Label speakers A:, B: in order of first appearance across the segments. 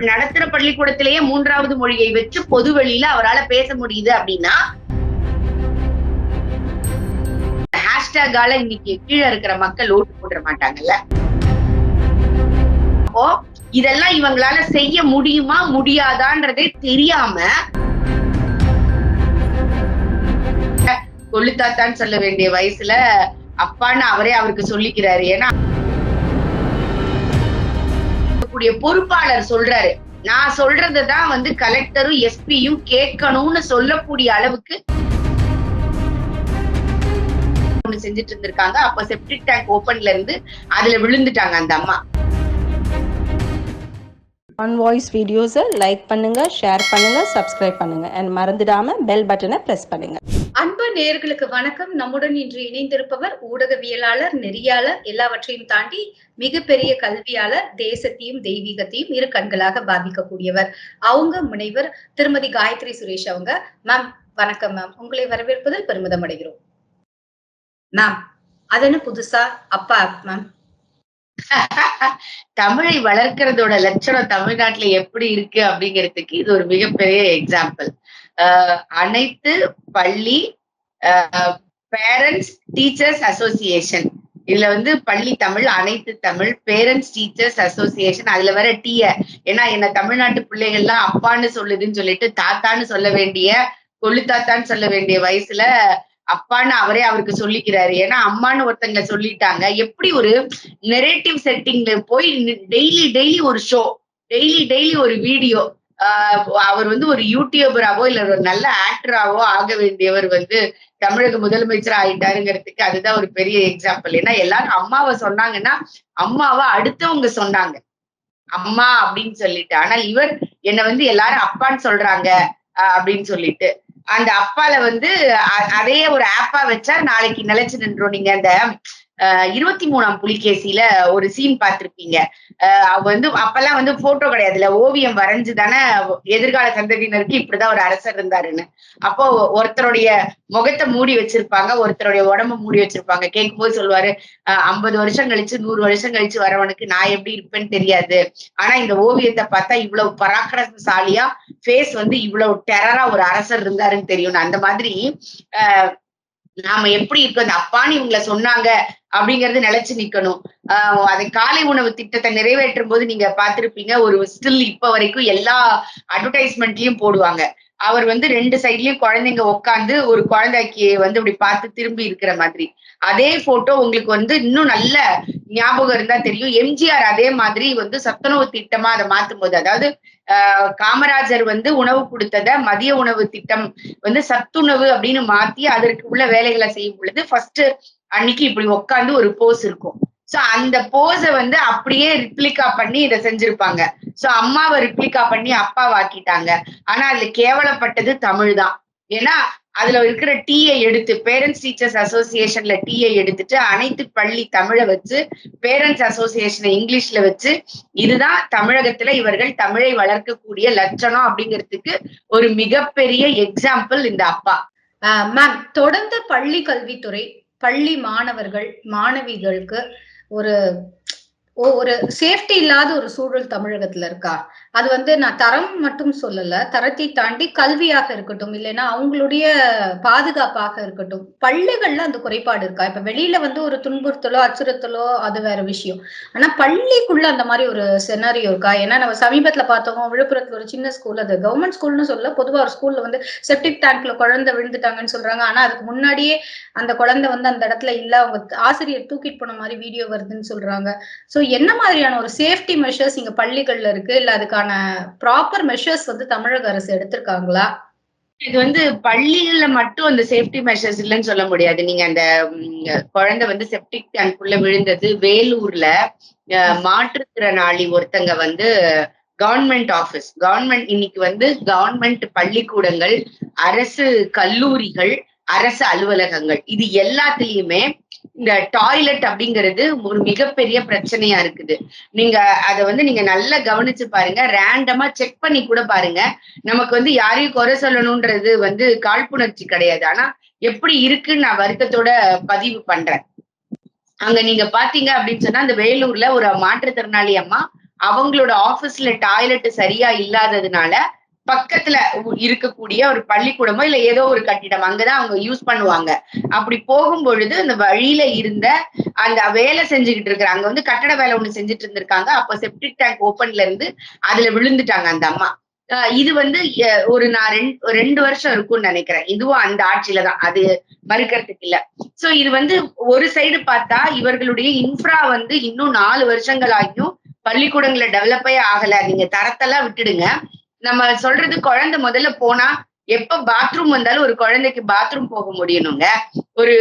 A: நடத்துற பள்ளிக்கூடத்திலேயே மூன்றாவது மொழியை வச்சு பொது வெளியில அவரால் பேச முடியுது அப்படின்னா ஹேஷ்டேக்கால இன்னைக்கு கீழே இருக்கிற மக்கள் ஓட்டு போட்டுற மாட்டாங்கல்ல? அப்போ இதெல்லாம் இவங்களால செய்ய முடியுமா முடியாதான்றதே தெரியாம கொள்ளுத்தாத்தான்னு சொல்ல வேண்டிய வயசுல அப்பான்னு அவரே அவருக்கு சொல்லிக்கிறாரு. ஏன்னா இருக்கக்கூடிய பொறுப்பாளர் சொல்றாரு. நான் சொல்றதுதான் வந்து கலெக்டரும் எஸ்பியும் கேட்கணும்னு சொல்லக்கூடிய அளவுக்கு ஒண்ணு செஞ்சுட்டு இருந்திருக்காங்க அப்ப செப்டிக் டேங்க் ஓபன்ல இருந்து அதுல விழுந்துட்டாங்க அந்த அம்மா.
B: ஆன் வாய்ஸ் வீடியோஸை லைக் பண்ணுங்க ஷேர் பண்ணுங்க சப்ஸ்கிரைப் பண்ணுங்க. அண்ட் மறந்துடாம பெல் பட்டனை ப்ரெஸ் பண்ணுங்க.
C: அன்பு நேயர்களுக்கு வணக்கம். நம்முடன் இன்று இணைந்திருப்பவர் ஊடகவியலாளர் நெறியாளர் எல்லாவற்றையும் தாண்டி மிகப்பெரிய கல்வியாளர் தேசத்தையும் தெய்வீகத்தையும் இரு கண்களாக பாதிக்கக்கூடியவர் அவங்க முனைவர் திருமதி காயத்ரி சுரேஷ் அவங்க. மேம் வணக்கம் மேம் உங்களை வரவேற்பதில் பெருமிதம் அடைகிறோம். மேம் அது புதுசா? அப்பா மேம்
A: தமிழை வளர்க்கறதோட லட்சணம் தமிழ்நாட்டுல எப்படி இருக்கு அப்படிங்கிறதுக்கு இது ஒரு மிகப்பெரிய எக்ஸாம்பிள் அனைத்து பள்ளி பேரண்ட்ஸ் டீச்சர்ஸ் அசோசியேஷன் இதுல வந்து பள்ளி தமிழ் அனைத்து தமிழ் பேரண்ட்ஸ் டீச்சர்ஸ் அசோசியேஷன் அதுல வர டீய ஏன்னா என்ன தமிழ்நாட்டு பிள்ளைகள்லாம் அப்பான்னு சொல்லுதுன்னு சொல்லிட்டு தாத்தான்னு சொல்ல வேண்டிய கொள்ளு தாத்தான்னு சொல்ல வேண்டிய வயசுல அப்பான்னு அவரே அவருக்கு சொல்லிக்கிறாரு. ஏன்னா அம்மான்னு ஒருத்தங்க சொல்லிட்டாங்க. எப்படி ஒரு நெரேட்டிவ் செட்டிங்ல போய் டெய்லி டெய்லி ஒரு ஷோ டெய்லி டெய்லி ஒரு வீடியோ அவர் வந்து ஒரு யூடியூபராவோ இல்ல ஒரு நல்ல ஆக்டராவோ ஆக வேண்டியவர் வந்து தமிழக முதலமைச்சர் ஆயிட்டாருங்கிறதுக்கு அதுதான் ஒரு பெரிய எக்ஸாம்பிள் ஏன்னா எல்லாரும் அம்மாவை சொன்னாங்கன்னா அம்மாவை அடுத்தவங்க சொன்னாங்க. அம்மா அப்படின்னு சொல்லிட்டு. ஆனா இவர் என்ன வந்து எல்லாரும் அப்பான்னு சொல்றாங்க அப்படின்னு சொல்லிட்டு. அந்த அப்பால வந்து அதையே ஒரு ஆப்பா வச்சா நாளைக்கு நிலைச்சு நின்றோம் நீங்க அந்த இருபத்தி மூணாம் புலிகேசியில ஒரு சீன் பார்த்திருப்பீங்க. வந்து அப்பெல்லாம் வந்து போட்டோ கிடையாதுல ஓவியம் வரைஞ்சு தானே எதிர்கால சந்ததியினருக்கு இப்படிதான் ஒரு அரசர் இருந்தாருன்னு. அப்போ ஒருத்தருடைய முகத்தை மூடி வச்சிருப்பாங்க ஒருத்தருடைய உடம்ப மூடி வச்சிருப்பாங்க. கேட்கும் போது சொல்லுவாரு ஐம்பது வருஷம் கழிச்சு நூறு வருஷம் கழிச்சு வரவனுக்கு நான் எப்படி இருப்பேன்னு தெரியாது. ஆனா இந்த ஓவியத்தை பார்த்தா இவ்வளவு பராக்கிரமசாலியா ஃபேஸ் வந்து இவ்வளவு டெரரா ஒரு அரசர் இருந்தாருன்னு தெரியும் அந்த மாதிரி ஆஹ் நாம எப்படி இருக்கோம்? அந்த அப்பான்னு இவங்களை சொன்னாங்க அப்படிங்கறது நிலைச்சு நிக்கணும். ஆஹ் அதை காலை உணவு திட்டத்தை நிறைவேற்றும் போது நீங்க பாத்திருப்பீங்க ஒரு ஸ்டில் இப்ப வரைக்கும் எல்லா அட்வர்டைஸ்மெண்ட்லயும் போடுவாங்க. அவர் வந்து ரெண்டு சைட்லயும் குழந்தைங்க உட்காந்து ஒரு குழந்தைக்கு வந்து இப்படி பார்த்து திரும்பி இருக்கிற மாதிரி. அதே போட்டோ உங்களுக்கு வந்து இன்னும் நல்ல ஞாபகம் இருந்தா தெரியும். எம்ஜிஆர் அதே மாதிரி வந்து சத்துணவு திட்டமா அதை மாத்தும் போது அதாவது ஆஹ் காமராஜர் வந்து உணவு கொடுத்தத மதிய உணவு திட்டம் வந்து சத்துணவு அப்படின்னு மாத்தி அதற்கு உள்ள வேலைகளை செய்யும் பொழுது ஃபர்ஸ்ட் அன்னைக்கு இப்படி உட்காந்து ஒரு போஸ் இருக்கும். சோ அந்த போஸ வந்து அப்படியே ரிப்ளிகா பண்ணி இதை செஞ்சிருப்பாங்க. சோ அம்மாவை ரிப்ளிகா பண்ணி அப்பாவாக்கிட்டாங்க. ஆனா அதுல கேவலப்பட்டது தமிழ் தான் ஏன்னா அதுல இருக்கிற டீயை எடுத்து பேரண்ட்ஸ் டீச்சர்ஸ் அசோசியேஷன்ல டீயை எடுத்துட்டு அனைத்து பள்ளி தமிழை வச்சு பேரண்ட்ஸ் அசோசியேஷனை இங்கிலீஷ்ல வச்சு இதுதான் தமிழகத்துல இவர்கள் தமிழை வளர்க்கக்கூடிய லட்சணம் அப்படிங்கிறதுக்கு ஒரு மிகப்பெரிய எக்ஸாம்பிள் இந்த அப்பா.
C: மேம் தொடர்ந்து பள்ளி கல்வித்துறை பள்ளி மாணவர்கள் மாணவிகளுக்கு ஒரு ஒரு சேஃப்டி இல்லாத ஒரு சூழல் தமிழகத்துல இருக்கா? அது வந்து நான் தரம் மட்டும் சொல்லல தரத்தை தாண்டி கல்வியாக இருக்கட்டும் இல்லைன்னா அவங்களுடைய பாதுகாப்பாக இருக்கட்டும் பள்ளிகள்ல அந்த குறைபாடு இருக்கா? இப்ப வெளியில வந்து ஒரு துன்புறுத்தலோ அச்சுறுத்தலோ அது வேற விஷயம். ஆனா பள்ளிக்குள்ள அந்த மாதிரி ஒரு செனாரியோ இருக்கா? ஏன்னா நம்ம சமீபத்துல பார்த்தோம் விழுப்புரத்துல ஒரு சின்ன ஸ்கூல் அது கவர்மெண்ட் ஸ்கூல்னு சொல்ல பொதுவா ஒரு ஸ்கூல்ல வந்து செப்டிக் டேங்க்ல குழந்தை விழுந்துட்டாங்கன்னு சொல்றாங்க. ஆனா அதுக்கு முன்னாடியே அந்த குழந்தை வந்து அந்த இடத்துல இல்ல அவங்க ஆசிரியர் தூக்கிட்டு போன மாதிரி வீடியோ வருதுன்னு சொல்றாங்க. சோ என்ன மாதிரியான ஒரு சேஃப்டி மெஷர்ஸ் இங்க பள்ளிகள்ல இருக்கு? இல்ல அதுக்கான ப்ராப்பர் மெஷர்ஸ் வந்து தமிழக அரசு எடுத்திருக்காங்களா?
A: இது வந்து பள்ளிகள்ல மட்டும் அந்த சேஃப்டி மெஷர்ஸ் இல்லைன்னு சொல்ல முடியாது. நீங்க அந்த குழந்தை வந்து செப்டிக் டேங்க்குள்ள விழுந்தது வேலூர்ல மாற்றுத்திறனாளி ஒருத்தங்க வந்து கவர்மெண்ட் ஆபீஸ் கவர்மெண்ட் இன்னைக்கு வந்து கவர்மெண்ட் பள்ளிக்கூடங்கள் அரசு கல்லூரிகள் அரசு அலுவலகங்கள் இது எல்லாத்துலயுமே இந்த டாய்லெட் அப்படிங்கிறது ஒரு மிகப்பெரிய பிரச்சனையா இருக்குது. நீங்க அத வந்து நீங்க நல்லா கவனிச்சு பாருங்க. ரேண்டமா செக் பண்ணி கூட பாருங்க. நமக்கு வந்து யாரையும் குறை சொல்லணும்ன்றது வந்து காழ்ப்புணர்ச்சி கிடையாது. ஆனா எப்படி இருக்குன்னு நான் வருத்தத்தோட பதிவு பண்றேன். அங்க நீங்க பாத்தீங்க அப்படின்னு சொன்னா அந்த வேலூர்ல ஒரு மாற்றுத்திறனாளி அம்மா அவங்களோட ஆபீஸ்ல டாய்லெட் சரியா இல்லாததுனால பக்கத்துல இருக்கக்கூடிய ஒரு பள்ளிக்கூடமோ இல்ல ஏதோ ஒரு கட்டிடம் அங்கதான் அவங்க யூஸ் பண்ணுவாங்க. அப்படி போகும் பொழுது அந்த வழியில இருந்த அந்த வேலை செஞ்சுக்கிட்டு இருக்கிற அங்க வந்து கட்டட வேலை ஒண்ணு செஞ்சுட்டு இருந்திருக்காங்க. அப்ப செப்டிக் டேங்க் ஓப்பன்ல இருந்து அதுல விழுந்துட்டாங்க அந்த அம்மா. இது வந்து ஒரு நான் ரெண்டு ரெண்டு வருஷம் இருக்கும்னு நினைக்கிறேன். இதுவும் அந்த ஆட்சியில தான். அது மறுக்கிறதுக்கு இல்ல. சோ இது வந்து ஒரு சைடு பார்த்தா இவர்களுடைய இன்ஃப்ரா வந்து இன்னும் நாலு வருஷங்கள் ஆகியும் பள்ளிக்கூடங்களை டெவலப்பே ஆகல. நீங்க தரத்தெல்லாம் விட்டுடுங்க. நம்ம சொல்றது குழந்தை முதல்ல போனா எப்ப பாத்ரூம் வந்தாலும் ஒரு குழந்தைக்கு பாத்ரூம் போக முடியணுங்க. ஒரு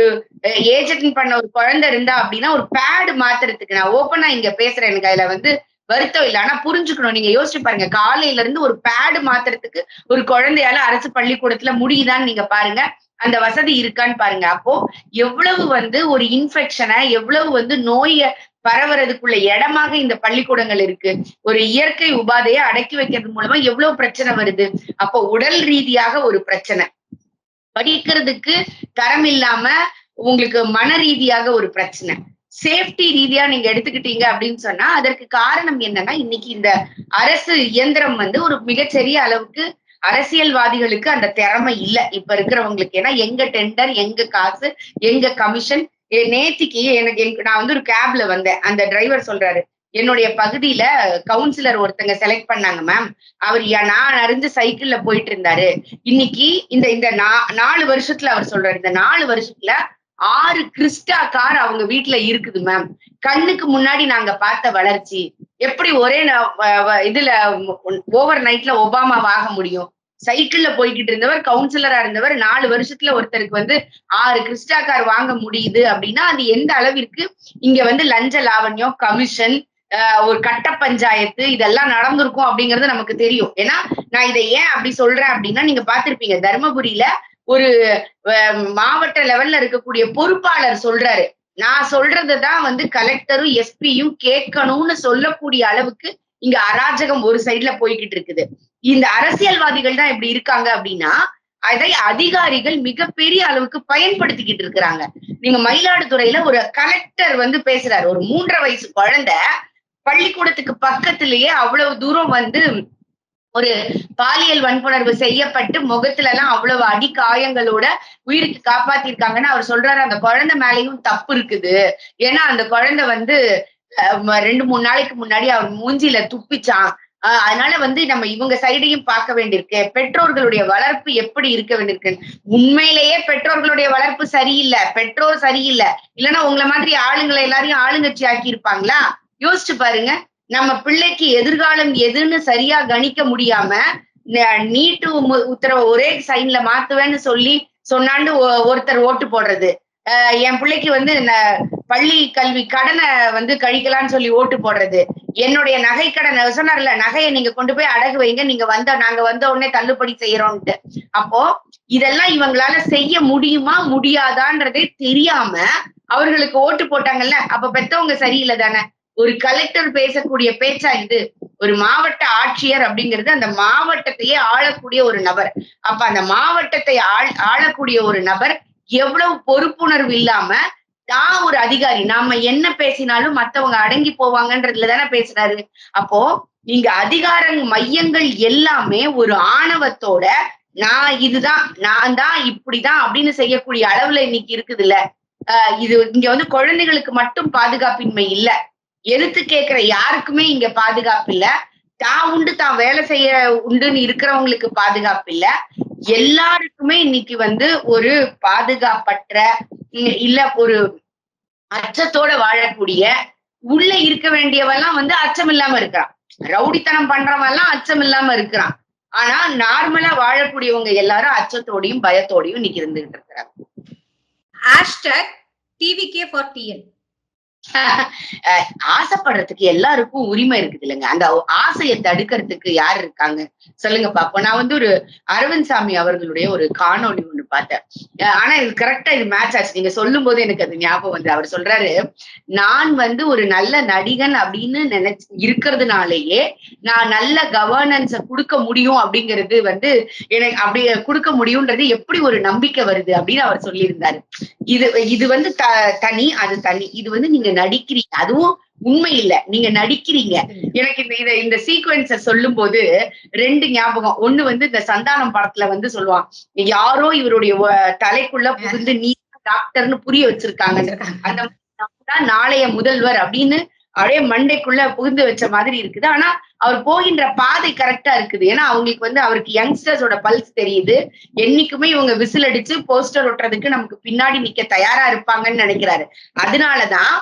A: ஏஜ் அட்டன் பண்ண ஒரு குழந்தை இருந்தா அப்படின்னா ஒரு பேடு மாத்துறதுக்கு நான் ஓப்பனா இங்க பேசுறேன். எனக்கு அதுல வந்து வருத்தம் இல்லை. ஆனா புரிஞ்சுக்கணும். நீங்க யோசிச்சு பாருங்க. காலையில இருந்து ஒரு பேடு மாத்துறதுக்கு ஒரு குழந்தையால அரசு பள்ளிக்கூடத்துல முடியுதான்னு நீங்க பாருங்க. அந்த வசதி இருக்கான்னு பாருங்க. அப்போ எவ்வளவு வந்து ஒரு இன்ஃபெக்ஷனை எவ்வளவு வந்து நோய பரவுறதுக்குள்ள இடமாக இந்த பள்ளிக்கூடங்கள் இருக்கு. ஒரு இயற்கை உபாதையை அடக்கி வைக்கிறது மூலமா எவ்வளவு பிரச்சனை வருது? அப்போ உடல் ரீதியாக ஒரு பிரச்சனை. படிக்கிறதுக்கு தரம் இல்லாம உங்களுக்கு மன ரீதியாக ஒரு பிரச்சனை. சேஃப்டி ரீதியா நீங்க எடுத்துக்கிட்டீங்க அப்படின்னு சொன்னா அதற்கு காரணம் என்னன்னா இன்னைக்கு இந்த அரசு இயந்திரம் வந்து ஒரு மிகச்சரிய அளவுக்கு அரசியல்வாதிகளுக்கு அந்த திறமை இல்ல. இப்ப இருக்கிறவங்களுக்கு. ஏன்னா எங்க டெண்டர் எங்க காசு எங்க கமிஷன் நேத்திக்கு எனக்கு நான் வந்து ஒரு கேப்ல வந்தேன். அந்த டிரைவர் சொல்றாரு என்னுடைய பகுதியில கவுன்சிலர் ஒருத்தங்க செலக்ட் பண்ணாங்க மேம் அவர் நான் அறிஞ்சு சைக்கிள்ல போயிட்டு இருந்தாரு இன்னைக்கு இந்த இந்த நா- நாலு வருஷத்துல அவர் சொல்றாரு இந்த நாலு வருஷத்துல ஆறு கிறிஸ்டா கார் அவங்க வீட்டுல இருக்குது மேம் கண்ணுக்கு முன்னாடி நாங்க பார்த்த வளர்ச்சி. எப்படி ஒரே வ- இதுல ஓவர் நைட்ல ஒபாமாவாக முடியும்? சைக்கிள்ல போய்கிட்டு இருந்தவர் கவுன்சிலரா இருந்தவர் நாலு வருஷத்துல ஒருத்தருக்கு வந்து ஆறு கிறிஸ்டா கார் வாங்க முடியுது அப்படின்னா அது எந்த அளவிற்கு இங்க வந்து லஞ்ச லாவண்யம் கமிஷன் ஆஹ் ஒரு கட்ட பஞ்சாயத்து இதெல்லாம் நடந்திருக்கும் அப்படிங்கறது நமக்கு தெரியும். ஏன்னா நான் இதை ஏன் அப்படி சொல்றேன் அப்படின்னா நீங்க பாத்திருப்பீங்க தருமபுரியில ஒரு மாவட்ட லெவல்ல இருக்கக்கூடிய பொறுப்பாளர் சொல்றாரு. நான் சொல்றதுதான் வந்து கலெக்டரும் எஸ்பியும் கேட்கணும்னு சொல்லக்கூடிய அளவுக்கு இங்க அராஜகம் ஒரு சைடுல போய்கிட்டு இருக்குது. இந்த அரசியல்வாதிகள் தான் இப்படி இருக்காங்க அப்படின்னா அதை அதிகாரிகள் மிகப்பெரிய அளவுக்கு பயன்படுத்திக்கிட்டு இருக்கிறாங்க. நீங்க மயிலாடுதுறையில ஒரு கலெக்டர் வந்து பேசுறாரு. ஒரு மூன்றரை வயசு குழந்தை பள்ளிக்கூடத்துக்கு பக்கத்திலேயே அவ்வளவு தூரம் வந்து ஒரு பாலியல் வன்புணர்வு செய்யப்பட்டு முகத்துல எல்லாம் அவ்வளவு அடி காயங்களோட உயிருக்கு காப்பாத்திருக்காங்கன்னு அவர் சொல்றாரு. அந்த குழந்தை மேலயும் தப்பு இருக்குது. ஏன்னா அந்த குழந்தை வந்து அஹ், ரெண்டு மூணு நாளைக்கு முன்னாடி அவர் மூஞ்சில துப்பிச்சான். அதனால வந்து நம்ம இவங்க சைடையும் பார்க்க வேண்டியிருக்கு. பெற்றோர்களுடைய வளர்ப்பு எப்படி இருக்க வேண்டியிருக்கு? உண்மையிலேயே பெற்றோர்களுடைய வளர்ப்பு சரியில்லை. பெற்றோர் சரியில்லை. இல்லைன்னா உங்களை மாதிரி ஆளுங்களை எல்லாரையும் ஆளுங்கட்சி ஆக்கி இருப்பாங்களா யோசிச்சு பாருங்க. நம்ம பிள்ளைக்கு எதிர்காலம் எதுன்னு சரியா கணிக்க முடியாம நீட்டு உத்தரவு உத்தரவை ஒரே சைன்ல மாத்துவேன்னு சொல்லி சொன்னாண்டு ஒருத்தர் ஓட்டு போடுறது. ஆஹ் என் பிள்ளைக்கு வந்து ந- பள்ளி கல்வி கடனை வந்து கழிக்கலாம்னு சொல்லி ஓட்டு போடுறது. என்னுடைய நகை கடன் சொன்னார்ல நகையை நீங்க கொண்டு போய் அடகு வைங்க நீங்க வந்த நாங்க வந்த உடனே தள்ளுபடி செய்யறோம்ட்டு. அப்போ இதெல்லாம் இவங்களால செய்ய முடியுமா முடியாதான்றதே தெரியாம அவர்களுக்கு ஓட்டு போட்டாங்கல்ல அப்ப பெத்தவங்க சரியில்லை தானே. ஒரு கலெக்டர் பேசக்கூடிய பேச்சா இது? ஒரு மாவட்ட ஆட்சியர் அப்படிங்கிறது அந்த மாவட்டத்தையே ஆளக்கூடிய ஒரு நபர். அப்ப அந்த மாவட்டத்தை ஆள் ஆளக்கூடிய ஒரு நபர் எவ்வளவு பொறுப்புணர்வு இல்லாம தான் ஒரு அதிகாரி. நாம என்ன பேசினாலும் மத்தவங்க அடங்கி போவாங்கன்றதுல தானே பேசுறாரு. அப்போ இங்க அதிகார மையங்கள் எல்லாமே ஒரு ஆணவத்தோட நான் இதுதான் நான் தான் இப்படிதான் அப்படின்னு செய்யக்கூடிய அளவுல இன்னைக்கு இருக்குதுல்ல. ஆஹ் இது இங்க வந்து குழந்தைகளுக்கு மட்டும் பாதுகாப்பின்மை இல்ல. எடுத்து கேட்கிற யாருக்குமே இங்க பாதுகாப்பு இல்ல. தான் உண்டு தான் வேலை செய்ய உண்டுன்னு இருக்கிறவங்களுக்கு பாதுகாப்பு இல்ல. எல்லாருக்குமே இன்னைக்கு வந்து ஒரு பாதுகாப்பற்ற இல்ல ஒரு அச்சத்தோட வாழக்கூடிய உள்ள இருக்க வேண்டியவெல்லாம் வந்து அச்சம் இல்லாம இருக்கிறான். ரவுடித்தனம் பண்றவன் எல்லாம் அச்சம் இல்லாம இருக்கிறான். ஆனா நார்மலா வாழக்கூடியவங்க எல்லாரும் அச்சத்தோடையும் பயத்தோடையும் இன்னைக்கு இருந்துகிட்டு இருக்கிறாங்க.
C: ஹேஷ்டேக் டிவிகே ஃபார் டிஎன்
A: ஆசைப்படுறதுக்கு எல்லாருக்கும் உரிமை இருக்குது இல்லைங்க. அந்த ஆசையை தடுக்கிறதுக்கு யார் இருக்காங்க? சொல்லுங்க பாப்போம். நான் வந்து ஒரு அரவிந்த் சாமி அவர்களுடைய ஒரு காணொளி பார்த்தேன். ஆனா இது கரெக்டா இது மேட்ச் ஆச்சு. நீங்க சொல்லும் போது எனக்கு அது ஞாபகம் வந்து அவர் சொல்றாரு நான் வந்து ஒரு நல்ல நடிகன் அப்படின்னு நினைச்சு இருக்கிறதுனாலயே நான் நல்ல கவர்னன்ஸ கொடுக்க முடியும் அப்படிங்கிறது வந்து எனக்கு அப்படி கொடுக்க முடியும்ன்றது எப்படி ஒரு நம்பிக்கை வருது அப்படின்னு அவர் சொல்லியிருந்தாரு. இது இது வந்து த தனி அது தனி. இது வந்து நீங்க நடிக்கிறீங்க. அதுவும் உண்மை இல்ல நீங்க நடிக்கிறீங்க. எனக்கு இந்த இத இந்த சீக்வன்ஸ சொல்லும் போது ரெண்டு ஞாபகம். ஒண்ணு வந்து இந்த சந்தானம் படத்துல வந்து சொல்லுவான். யாரோ இவருடைய தலைக்குள்ள புகுந்து நீ டாக்டர்னு புரிய வச்சிருக்காங்க. அந்த தான் நாளைய முதல்வர் அப்படின்னு அப்படியே மண்டைக்குள்ள புகுந்து வச்ச மாதிரி இருக்குது. ஆனா அவர் போகின்ற பாதை கரெக்டா இருக்குது. ஏன்னா அவங்களுக்கு வந்து அவருக்கு யங்ஸ்டர்ஸோட பல்ஸ் தெரியுது. என்னைக்குமே இவங்க விசில் அடிச்சு போஸ்டர் ஒட்டுறதுக்கு நமக்கு பின்னாடி நிக்க தயாரா இருப்பாங்கன்னு நினைக்கிறாரு. அதனாலதான்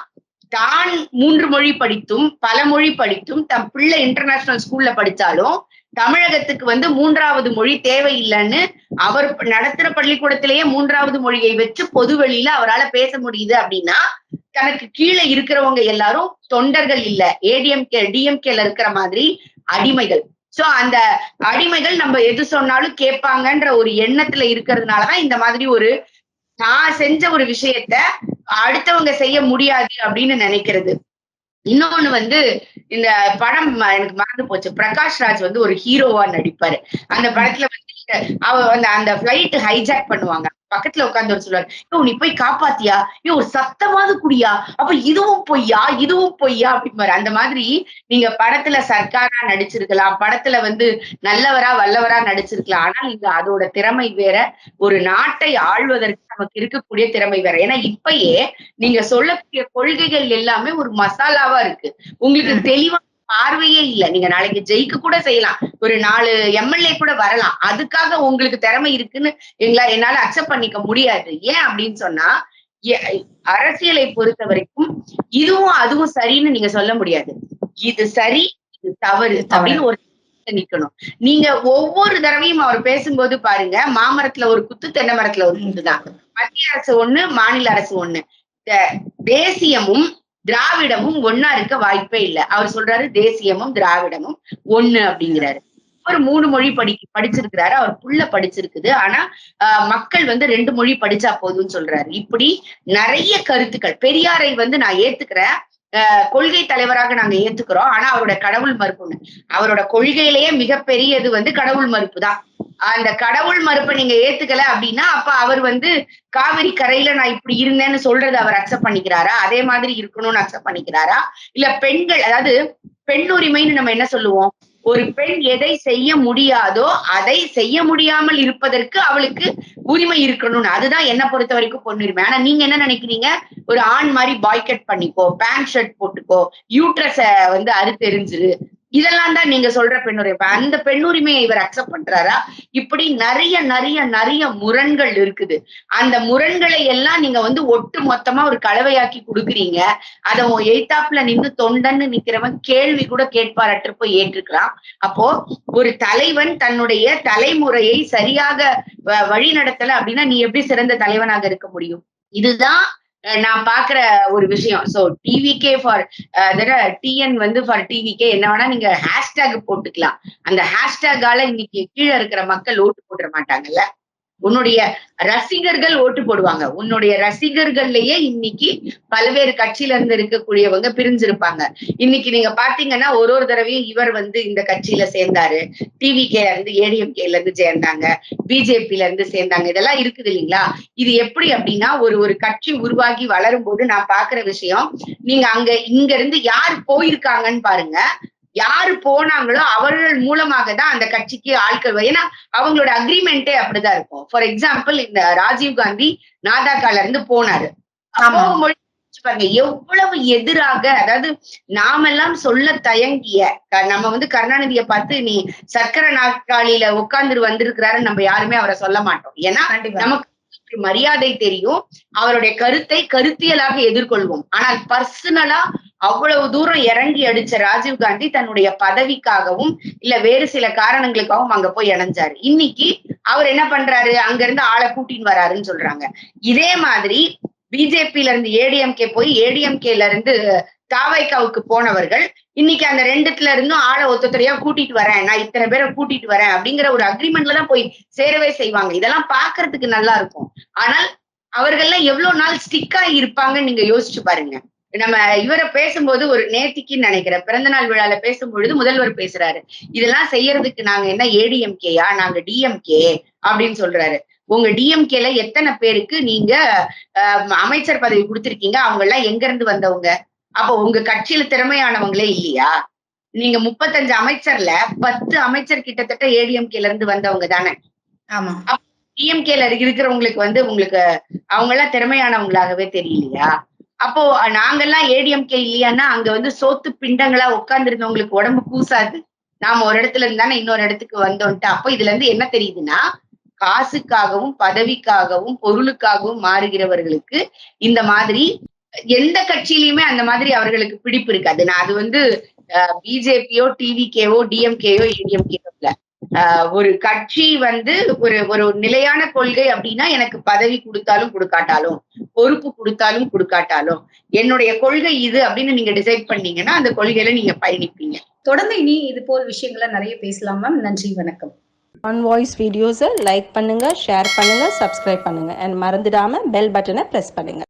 A: தான் மூன்று மொழி படித்தும் பல மொழி படித்தும் தம் பிள்ளை இன்டர்நேஷனல் ஸ்கூல்ல படிச்சாலும் தமிழகத்துக்கு வந்து மூன்றாவது மொழி தேவையில்லைன்னு அவர் நடத்துற பள்ளிக்கூடத்திலேயே மூன்றாவது மொழியை வச்சு பொது வெளியில அவரால பேச முடியுது அப்படின்னா தனக்கு கீழே இருக்கிறவங்க எல்லாரும் தொண்டர்கள் இல்ல. ஏடிஎம்கே டிஎம்கேல இருக்கிற மாதிரி அடிமைகள். சோ அந்த அடிமைகள் நம்ம எது சொன்னாலும் கேட்பாங்கன்ற ஒரு எண்ணத்துல இருக்கிறதுனாலதான் இந்த மாதிரி ஒரு நான் செஞ்ச ஒரு விஷயத்த அடுத்தவங்க செய்ய முடியாது அப்படின்னு நினைக்கிறது. இன்னொன்னு வந்து இந்த படம் எனக்கு மறந்து போச்சு. பிரகாஷ் ராஜ் வந்து ஒரு ஹீரோவா நடிப்பாரு. அந்த படத்துல வந்து அவ அந்த அந்த பிளைட் ஹைஜாக் பண்ணுவாங்க. பக்கத்துல உட்கார்ந்து ஒரு சொல்லுவாரு. யோ நீ போய் காப்பாத்தியா? யோ ஒரு சத்தமாவது குடியா? அப்ப இதுவும் பொய்யா? இதுவும் பொய்யா? அப்படிம்பாரு. அந்த மாதிரி நீங்க படத்துல சர்க்காரா நடிச்சிருக்கலாம். படத்துல வந்து நல்லவரா வல்லவரா நடிச்சிருக்கலாம். ஆனால் இங்க அதோட திறமை வேற. ஒரு நாட்டை ஆள்வதற்கு நமக்கு இருக்கக்கூடிய திறமை வேற. ஏன்னா இப்பயே நீங்க சொல்லக்கூடிய கொள்கைகள் எல்லாமே ஒரு மசாலாவா இருக்கு. உங்களுக்கு தெளிவா பார்வையே இல்ல. நீங்க நாளைக்கு ஜெயிக்க கூட செய்யலாம். ஒரு நாலு எம்எல்ஏ கூட வரலாம். அதுக்காக உங்களுக்கு திறமை இருக்குன்னு எங்களா என்னால அக்செப்ட் பண்ணிக்க முடியாது. ஏன் அப்படின்னு சொன்னா அரசியலை பொறுத்த வரைக்கும் இதுவும் அதுவும் சரின்னு நீங்க சொல்ல முடியாது. இது சரி இது தவறு. அப்படின்னு ஒரு நிக்கணும். நீங்க ஒவ்வொரு தடவையும் அவர் பேசும்போது பாருங்க மாமரத்துல ஒரு குத்து தென்னை மரத்துல ஒரு குத்து தான் மத்திய அரசு ஒண்ணு மாநில அரசு ஒண்ணு. தேசியமும் திராவிடமும் ஒன்னா இருக்க வாய்ப்பே இல்ல. அவர் சொல்றாரு தேசியமும் திராவிடமும் ஒண்ணு அப்படிங்கிறாரு. அவர் மூணு மொழி படி படிச்சிருக்கிறாரு. அவர் புள்ள படிச்சிருக்குது. ஆனா ஆஹ், மக்கள் வந்து ரெண்டு மொழி படிச்சா போதும்னு சொல்றாரு. இப்படி நிறைய கருத்துக்கள். பெரியாரை வந்து நான் ஏத்துக்கிறேன். ஆஹ், கொள்கை தலைவராக நாங்க ஏத்துக்கிறோம். ஆனா அவரோட கடவுள் மறுப்புன்னு அவரோட கொள்கையிலேயே மிகப்பெரியது வந்து கடவுள் மறுப்பு தான். அந்த கடவுள் மறுப்பை நீங்க ஏத்துக்கல அப்படின்னா அப்ப அவர் வந்து காவிரி கரையில நான் இப்படி இருந்தேன்னு சொல்றது அவர் அக்செப்ட் பண்ணிக்கிறாரா? அதே மாதிரி இருக்கணும்னு அக்செப்ட் பண்ணிக்கிறாரா? இல்ல பெண்கள் அதாவது பெண் உரிமைன்னு நம்ம என்ன சொல்லுவோம்? ஒரு பெண் எதை செய்ய முடியாதோ அதை செய்ய முடியாமல் இருப்பதற்கு அவளுக்கு உரிமை இருக்கணும்னு. அதுதான் என்ன பொறுத்த வரைக்கும் பொண்ணுரிமை ஆனா நீங்க என்ன நினைக்கிறீங்க? ஒரு ஆண் மாதிரி பாய்கட் பண்ணிக்கோ பேண்ட் ஷர்ட் போட்டுக்கோ யூட்ரஸ வந்து அறுத்தெரிஞ்சிரு இதெல்லாம் தான் நீங்க சொல்ற பெண்ணுரிமை. அந்த பெண்ணுரிமையை இவர் அக்செப்ட் பண்றாரா? இப்படி நிறைய நிறைய நிறைய முரண்கள் இருக்குது. அந்த முரண்களை எல்லாம் நீங்க வந்து ஒட்டு மொத்தமா ஒரு கலவையாக்கி கொடுக்குறீங்க. அத எய்தாப்புல நின்னு தொண்டன்னு நிக்கிறவன் கேள்வி கூட கேட்பாரற்று போய் ஏற்றுக்கலாம். அப்போ ஒரு தலைவன் தன்னுடைய தலைமுறையை சரியாக வ- வழி நடத்தல அப்படின்னா நீ எப்படி சிறந்த தலைவனாக இருக்க முடியும்? இதுதான் நான் பாக்குற ஒரு விஷயம். சோ டிவிகே ஃபார் டிஎன் வந்து ஃபார் டிவிகே என்ன வேணா நீங்க ஹேஷ்டேக் போட்டுக்கலாம். அந்த ஹேஷ்டேக்கால இன்னைக்கு கீழே இருக்கிற மக்கள் ஓட்டு போட்டுற மாட்டாங்கல்ல? உன்னுடைய ரசிகர்கள் ஓட்டு போடுவாங்க. உன்னுடைய ரசிகர்கள்லயே இன்னைக்கு பல்வேறு கட்சியில இருந்து இருக்கக்கூடியவங்க பிரிஞ்சிருப்பாங்க. இன்னைக்கு நீங்க பாத்தீங்கன்னா ஒரு ஒரு தடவையும் இவர் வந்து இந்த கட்சியில சேர்ந்தாரு. டிவிகேல இருந்து ஏடிஎம்கேல இருந்து சேர்ந்தாங்க. பிஜேபில இருந்து சேர்ந்தாங்க. இதெல்லாம் இருக்குது இல்லைங்களா? இது எப்படி அப்படின்னா ஒரு ஒரு கட்சி உருவாகி வளரும் போது நான் பாக்குற விஷயம் நீங்க அங்க இங்க இருந்து யார் போயிருக்காங்கன்னு பாருங்க. யாரு போனாங்களோ அவர்கள் மூலமாக தான் அந்த கட்சிக்கு ஆட்கள் ஏன்னா அவங்களோட அக்ரிமெண்டே அப்படிதான் இருக்கும். ஃபார் எக்ஸாம்பிள் இந்த ராஜீவ் காந்தி நாதாக்கால இருந்து போனாரு. பாருங்க எவ்வளவு எதிராக அதாவது நாமெல்லாம் சொல்ல தயங்கிய நம்ம வந்து கருணாநிதியை பார்த்து நீ சக்கர நாற்காலியில உட்கார்ந்து வந்திருக்கிறாரு நம்ம யாருமே அவரை சொல்ல மாட்டோம். ஏன்னா நமக்கு மரியாதை தெரியும். அவருடைய கருத்தை கருத்தியலாக எதிர்கொள்வோம். ஆனால் பர்சனலா அவ்வளவு தூரம் இறங்கி அடிச்ச ராஜீவ் காந்தி தன்னுடைய பதவிக்காகவும் இல்ல வேறு சில காரணங்களுக்காகவும் அங்க போய் இணைஞ்சாரு. இன்னைக்கு அவர் என்ன பண்றாரு? அங்க இருந்து ஆளை கூட்டின்னு வராருன்னு சொல்றாங்க. இதே மாதிரி பிஜேபில இருந்து ஏடிஎம்கே போய் ஏடிஎம்கேல இருந்து தாவைக்காவுக்கு போனவர்கள் இன்னைக்கு அந்த ரெண்டுத்துல இருந்தும் ஆளை ஒத்தொத்தரையா கூட்டிட்டு வரேன் நான் இத்தனை பேரை கூட்டிட்டு வரேன் அப்படிங்கிற ஒரு அக்ரிமெண்ட்ல தான் போய் சேரவே செய்வாங்க. இதெல்லாம் பாக்குறதுக்கு நல்லா இருக்கும். ஆனால் அவர்கள்லாம் எவ்வளவு நாள் ஸ்டிக்கா இருப்பாங்கன்னு நீங்க யோசிச்சு பாருங்க. நம்ம இவரை பேசும்போது ஒரு நேத்திக்குன்னு நினைக்கிறேன். பிறந்த நாள் விழால பேசும்பொழுது முதல்வர் பேசுறாரு. இதெல்லாம் செய்யறதுக்கு நாங்க என்ன ஏடிஎம்கேயா நாங்க டிஎம்கே அப்படின்னு சொல்றாரு. உங்க டிஎம்கேல எத்தனை பேருக்கு நீங்க அமைச்சர் பதவி கொடுத்திருக்கீங்க? அவங்க எல்லாம் எங்க இருந்து வந்தவங்க? அப்போ உங்க கட்சியில திறமையானவங்களே இல்லையா? நீங்க முப்பத்தஞ்சு அமைச்சர்ல பத்து அமைச்சர் கிட்டத்தட்ட ஏடிஎம்கேல இருந்து வந்தவங்க தானே.
C: ஆமா.
A: டிஎம்கேல இருக்கிறவங்களுக்கு வந்து உங்களுக்கு அவங்க எல்லாம் திறமையானவங்களாகவே தெரியலையா? அப்போ நாங்கெல்லாம் ஏடிஎம்கே இல்லையான்னா அங்க வந்து சோத்து பிண்டங்களா உட்கார்ந்துருந்தவங்களுக்கு உடம்பு கூசாது. நாம ஒரு இடத்துல இருந்தானே இன்னொரு இடத்துக்கு வந்தோம்ட்டு அப்போ இதுல இருந்து என்ன தெரியுதுன்னா காசுக்காகவும் பதவிக்காகவும் பொருளுக்காகவும் மாறுகிறவர்களுக்கு இந்த மாதிரி எந்த கட்சியிலயுமே அந்த மாதிரி அவர்களுக்கு பிடிப்பு இருக்காது. நான் அது வந்து பிஜேபியோ டிவிகேவோ டிஎம்கேயோ ஏடிஎம்கேயோ இல்ல. ஒரு கட்சி வந்து ஒரு ஒரு நிலையான கொள்கை அப்படின்னா எனக்கு பதவி கொடுத்தாலும் கொடுக்காட்டாலும் பொறுப்பு கொடுத்தாலும் கொடுக்காட்டாலும் என்னுடைய கொள்கை இது அப்படின்னு நீங்க டிசைட் பண்ணீங்கன்னா அந்த கொள்கையில நீங்க பயணிப்பீங்க.
C: தொடர்ந்து இனி இது போல் விஷயங்களை நிறைய பேசலாம் மேம் நன்றி வணக்கம்.
B: ஆன் வாய்ஸ் வீடியோஸை லைக் பண்ணுங்கள் ஷேர் பண்ணுங்கள் சப்ஸ்கிரைப் பண்ணுங்கள் அண்ட் மறந்துடாமல் பெல் பட்டனை ப்ரெஸ் பண்ணுங்கள்